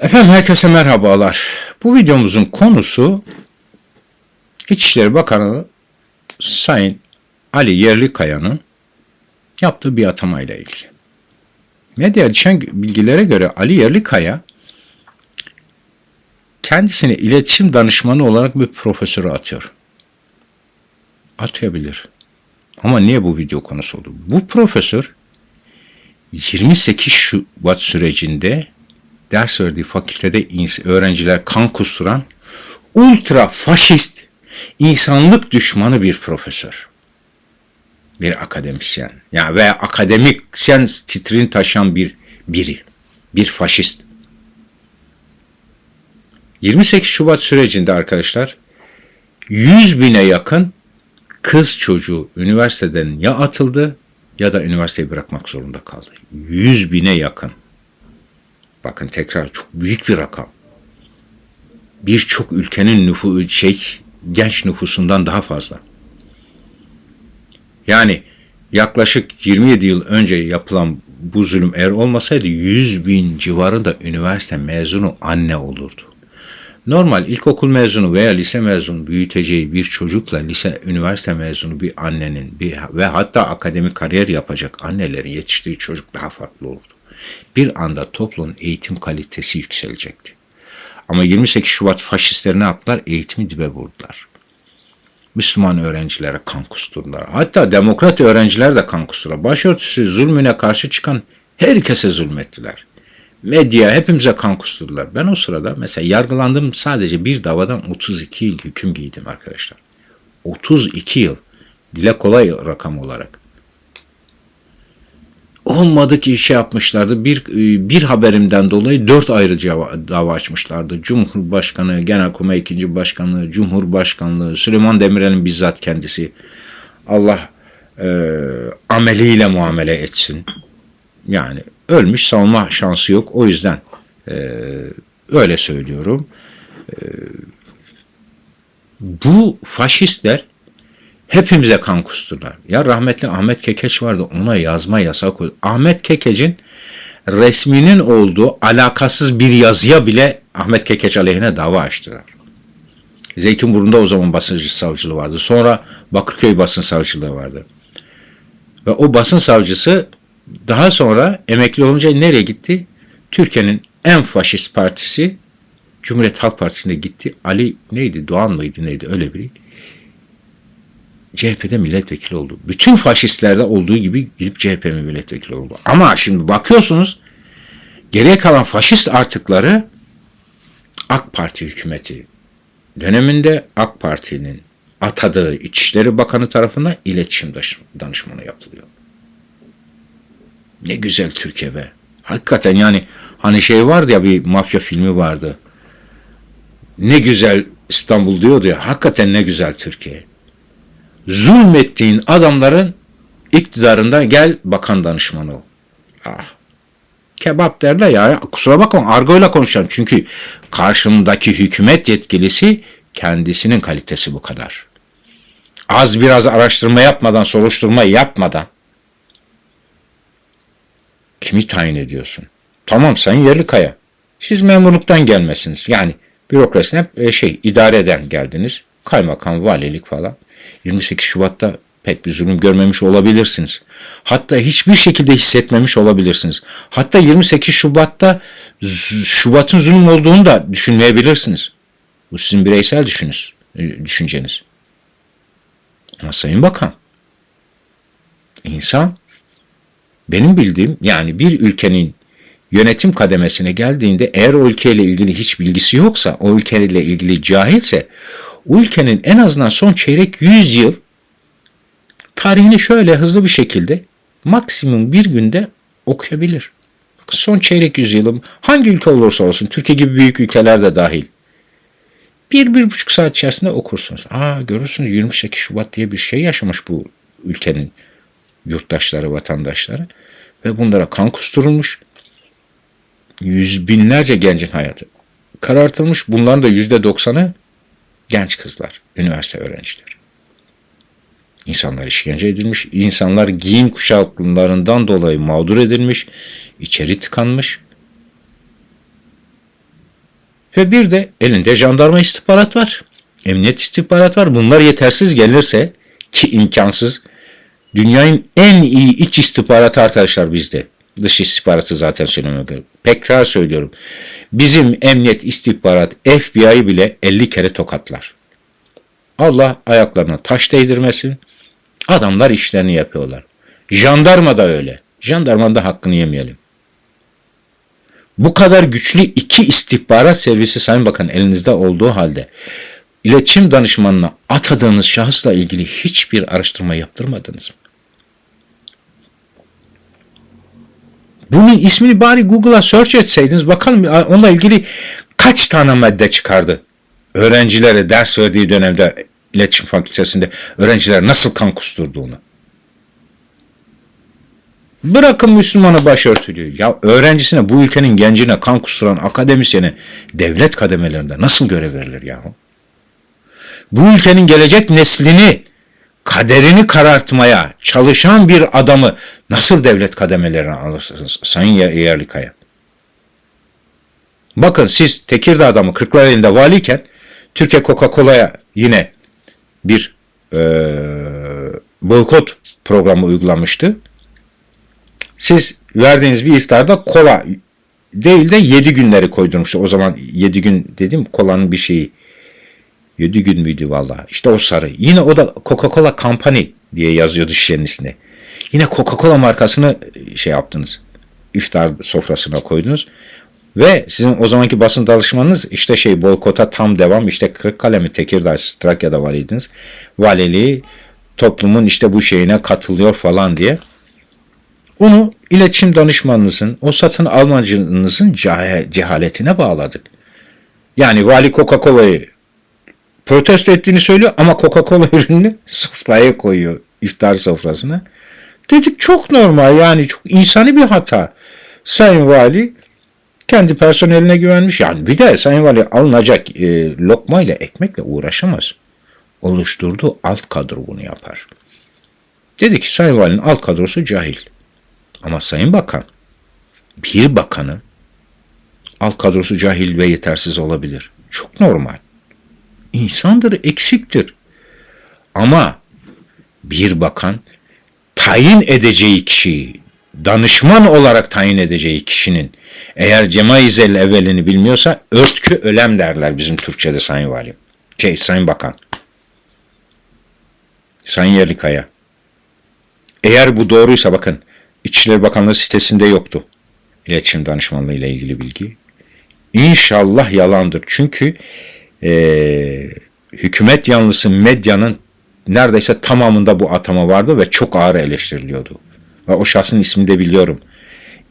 Efendim herkese merhabalar. Bu videomuzun konusu İçişleri Bakanı Sayın Ali Yerlikaya'nın yaptığı bir atamayla ilgili. Medyaya düşen bilgilere göre Ali Yerlikaya kendisine iletişim danışmanı olarak bir profesörü atıyor. Atayabilir. Ama niye bu video konusu oldu? Bu profesör 28 Şubat sürecinde ders verdiği fakültede öğrenciler kan kusturan ultra faşist, insanlık düşmanı bir profesör. Bir akademisyen. Ya veya akademiksen titrini taşıyan bir biri. Bir faşist. 28 Şubat sürecinde arkadaşlar 100 bine yakın kız çocuğu üniversiteden ya atıldı ya da üniversiteyi bırakmak zorunda kaldı. 100 bine yakın. Bakın tekrar çok büyük bir rakam. Birçok ülkenin nüfu şey genç nüfusundan daha fazla. Yani yaklaşık 27 yıl önce yapılan bu zulüm eğer olmasaydı 100 bin civarında üniversite mezunu anne olurdu. Normal ilkokul mezunu veya lise mezunu büyüteceği bir çocukla lise üniversite mezunu bir annenin bir, ve hatta akademik kariyer yapacak annelerin yetiştiği çocuk daha farklı olurdu. Bir anda toplumun eğitim kalitesi yükselecekti. Ama 28 Şubat faşistleri ne yaptılar? Eğitimi dibe vurdular. Müslüman öğrencilere kan kusturdular. Hatta demokrat öğrenciler de kan kusturdular. Başörtüsü zulmüne karşı çıkan herkese zulmettiler. Medya hepimize kan kusturdular. Ben o sırada mesela yargılandım sadece bir davadan 32 yıl hüküm giydim arkadaşlar. 32 yıl. Dile kolay rakam olarak. Olmadı ki şey yapmışlardı. Bir, bir haberimden dolayı dört ayrı dava açmışlardı. Cumhurbaşkanı, Genelkurmay ikinci Başkanlığı, Cumhurbaşkanlığı, Süleyman Demirel'in bizzat kendisi. Allah e, ameliyle muamele etsin. Yani ölmüş savunma şansı yok. O yüzden e, öyle söylüyorum. E, bu faşistler hepimize kan kusturlar. Ya rahmetli Ahmet Kekeç vardı ona yazma yasak koydu. Ahmet Kekeç'in resminin olduğu alakasız bir yazıya bile Ahmet Kekeç aleyhine dava açtılar. Zeytinburnu'nda o zaman basın savcılığı vardı. Sonra Bakırköy basın savcılığı vardı. Ve o basın savcısı daha sonra emekli olunca nereye gitti? Türkiye'nin en faşist partisi Cumhuriyet Halk Partisi'ne gitti. Ali neydi? Doğan mıydı neydi? Öyle biri. CHP'de milletvekili oldu. Bütün faşistlerde olduğu gibi gidip CHP milletvekili oldu. Ama şimdi bakıyorsunuz geriye kalan faşist artıkları AK Parti hükümeti döneminde AK Parti'nin atadığı İçişleri Bakanı tarafından iletişim danışmanı yapılıyor. Ne güzel Türkiye be. Hakikaten yani hani şey vardı ya bir mafya filmi vardı. Ne güzel İstanbul diyordu ya. Hakikaten ne güzel Türkiye. Zulmettiğin adamların iktidarında gel bakan danışmanı ol. Ah. Kebap derler ya. Kusura bakma argoyla konuşacağım. Çünkü karşımdaki hükümet yetkilisi kendisinin kalitesi bu kadar. Az biraz araştırma yapmadan, soruşturma yapmadan Kimi tayin ediyorsun? Tamam sen yerli kaya. Siz memurluktan gelmesiniz. Yani bürokrasine e, şey idare eden geldiniz. Kaymakam, valilik falan. 28 Şubat'ta pek bir zulüm görmemiş olabilirsiniz. Hatta hiçbir şekilde hissetmemiş olabilirsiniz. Hatta 28 Şubat'ta Şubat'ın zulüm olduğunu da düşünmeyebilirsiniz. Bu sizin bireysel düşünüz, e, düşünceniz. Ama Sayın Bakan, insan benim bildiğim yani bir ülkenin yönetim kademesine geldiğinde eğer o ülkeyle ilgili hiç bilgisi yoksa, o ülkeyle ilgili cahilse, ülkenin en azından son çeyrek 100 yıl tarihini şöyle hızlı bir şekilde maksimum bir günde okuyabilir. Son çeyrek yüzyılım hangi ülke olursa olsun, Türkiye gibi büyük ülkeler de dahil. Bir, bir buçuk saat içerisinde okursunuz. Aa görürsünüz 28 Şubat diye bir şey yaşamış bu ülkenin yurttaşları, vatandaşları ve bunlara kan kusturulmuş. Yüz binlerce gencin hayatı karartılmış. Bunların da yüzde doksanı genç kızlar, üniversite öğrencileri. İnsanlar işkence edilmiş, insanlar giyim kuşaklarından dolayı mağdur edilmiş, içeri tıkanmış. Ve bir de elinde jandarma istihbarat var. Emniyet istihbarat var. Bunlar yetersiz gelirse ki imkansız. Dünyanın en iyi iç istihbaratı arkadaşlar bizde. Dış istihbaratı zaten söylemem gerek. Tekrar söylüyorum. Bizim emniyet istihbarat FBI'yi bile 50 kere tokatlar. Allah ayaklarına taş değdirmesin. Adamlar işlerini yapıyorlar. Jandarma da öyle. Jandarmanın da hakkını yemeyelim. Bu kadar güçlü iki istihbarat servisi Sayın Bakan elinizde olduğu halde iletişim danışmanına atadığınız şahısla ilgili hiçbir araştırma yaptırmadınız mı? Bunun ismini bari Google'a search etseydiniz bakalım onunla ilgili kaç tane madde çıkardı. Öğrencilere ders verdiği dönemde iletişim fakültesinde öğrenciler nasıl kan kusturduğunu. Bırakın Müslümanı başörtülüyü. Ya öğrencisine, bu ülkenin gencine kan kusturan akademisyene devlet kademelerinde nasıl görev verilir yahu? Bu ülkenin gelecek neslini, kaderini karartmaya çalışan bir adamı nasıl devlet kademelerine alırsınız Sayın Yerlikaya? Bakın siz Tekirdağ'da mı Kırklareli'nde valiyken Türkiye Coca-Cola'ya yine bir e, boykot programı uygulamıştı. Siz verdiğiniz bir iftarda kola değil de 7 günleri koydurmuştu. O zaman 7 gün dedim kolanın bir şeyi. 7 gün müydü valla. İşte o sarı. Yine o da Coca-Cola Company diye yazıyordu şişenin üstüne. Yine Coca-Cola markasını şey yaptınız. İftar sofrasına koydunuz. Ve sizin o zamanki basın danışmanınız işte şey boykota tam devam işte Kırıkkale mi Tekirdağ Trakya'da valiydiniz. Valiliği toplumun işte bu şeyine katılıyor falan diye. Onu iletişim danışmanınızın, o satın almacınızın cehaletine bağladık. Yani vali Coca-Cola'yı protesto ettiğini söylüyor ama Coca-Cola ürününü sofraya koyuyor iftar sofrasına. Dedik çok normal yani çok insani bir hata. Sayın Vali kendi personeline güvenmiş. Yani bir de Sayın Vali alınacak e, lokmayla ekmekle uğraşamaz. Oluşturduğu alt kadro bunu yapar. Dedi ki Sayın Vali'nin alt kadrosu cahil. Ama Sayın Bakan, bir bakanı alt kadrosu cahil ve yetersiz olabilir. Çok normal. İnsandır, eksiktir. Ama bir bakan tayin edeceği kişiyi, danışman olarak tayin edeceği kişinin eğer cemaizel evvelini bilmiyorsa örtkü ölem derler bizim Türkçe'de Sayın Valim. Şey, Sayın Bakan. Sayın Yerlikaya. Eğer bu doğruysa bakın İçişleri Bakanlığı sitesinde yoktu. İletişim danışmanlığı ile ilgili bilgi. İnşallah yalandır. Çünkü e, hükümet yanlısı medyanın neredeyse tamamında bu atama vardı ve çok ağır eleştiriliyordu. Ve o şahsın ismini de biliyorum.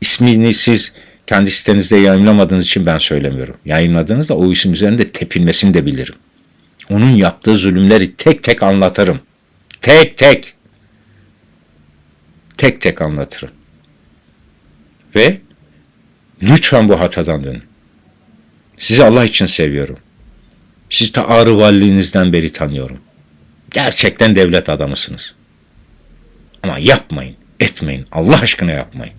İsmini siz kendi sitenizde yayınlamadığınız için ben söylemiyorum. Yayınladığınızda o isim üzerinde tepinmesini de bilirim. Onun yaptığı zulümleri tek tek anlatırım. Tek tek tek tek anlatırım. Ve lütfen bu hatadan dönün. Sizi Allah için seviyorum. Sizi ta ağrı valiliğinizden beri tanıyorum. Gerçekten devlet adamısınız. Ama yapmayın, etmeyin. Allah aşkına yapmayın.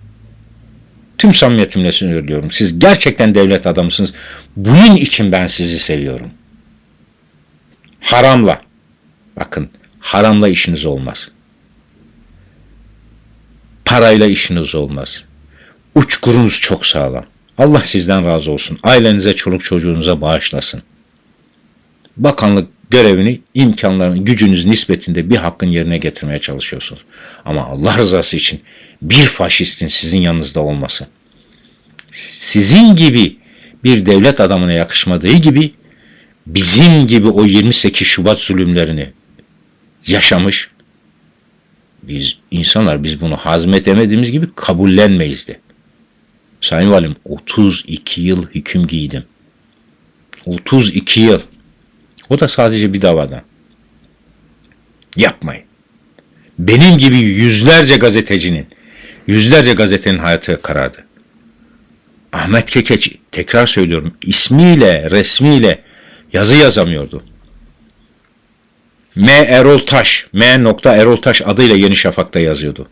Tüm samimiyetimle söylüyorum. Siz gerçekten devlet adamısınız. Bunun için ben sizi seviyorum. Haramla. Bakın haramla işiniz olmaz. Parayla işiniz olmaz. Uçkurunuz çok sağlam. Allah sizden razı olsun. Ailenize, çoluk çocuğunuza bağışlasın. Bakanlık görevini, imkanlarını, gücünüz nispetinde bir hakkın yerine getirmeye çalışıyorsunuz. Ama Allah rızası için bir faşistin sizin yanınızda olması, sizin gibi bir devlet adamına yakışmadığı gibi bizim gibi o 28 Şubat zulümlerini yaşamış, biz insanlar biz bunu hazmetemediğimiz gibi kabullenmeyiz de. Sayın Valim 32 yıl hüküm giydim. 32 yıl. O da sadece bir davada. Yapmayın. Benim gibi yüzlerce gazetecinin, yüzlerce gazetenin hayatı karardı. Ahmet Kekeç, tekrar söylüyorum, ismiyle, resmiyle yazı yazamıyordu. M. Erol Taş, M. Erol Taş adıyla Yeni Şafak'ta yazıyordu.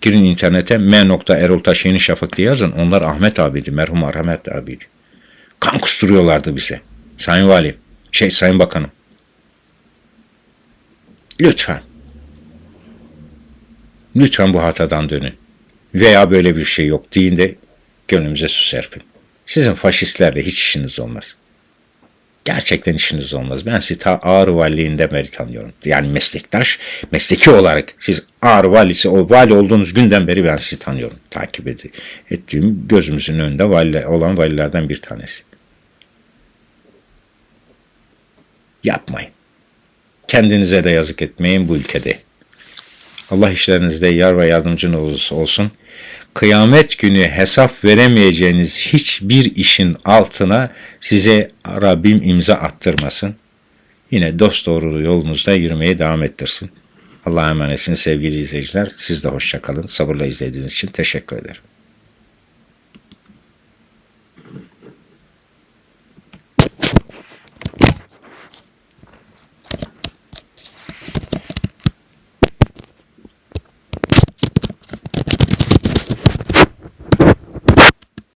Girin internete M. Erol Taş Yeni Şafak diye yazın. Onlar Ahmet abiydi, merhum Ahmet abiydi. Kan kusturuyorlardı bize. Sayın Valim, şey Sayın Bakanım. Lütfen. Lütfen bu hatadan dönün. Veya böyle bir şey yok deyin de gönlümüze su serpin. Sizin faşistlerle hiç işiniz olmaz. Gerçekten işiniz olmaz. Ben sizi ta Ağrı Valiliğinden beri tanıyorum. Yani meslektaş, mesleki olarak siz Ağrı Valisi, o vali olduğunuz günden beri ben sizi tanıyorum. Takip ettiğim gözümüzün önünde vali, olan valilerden bir tanesi. Yapmayın. Kendinize de yazık etmeyin bu ülkede. Allah işlerinizde yar ve yardımcınız olsun. Kıyamet günü hesap veremeyeceğiniz hiçbir işin altına size Rabbim imza attırmasın. Yine dost doğru yolunuzda yürümeye devam ettirsin. Allah'a emanetsiniz sevgili izleyiciler. Siz de hoşça kalın. Sabırla izlediğiniz için teşekkür ederim.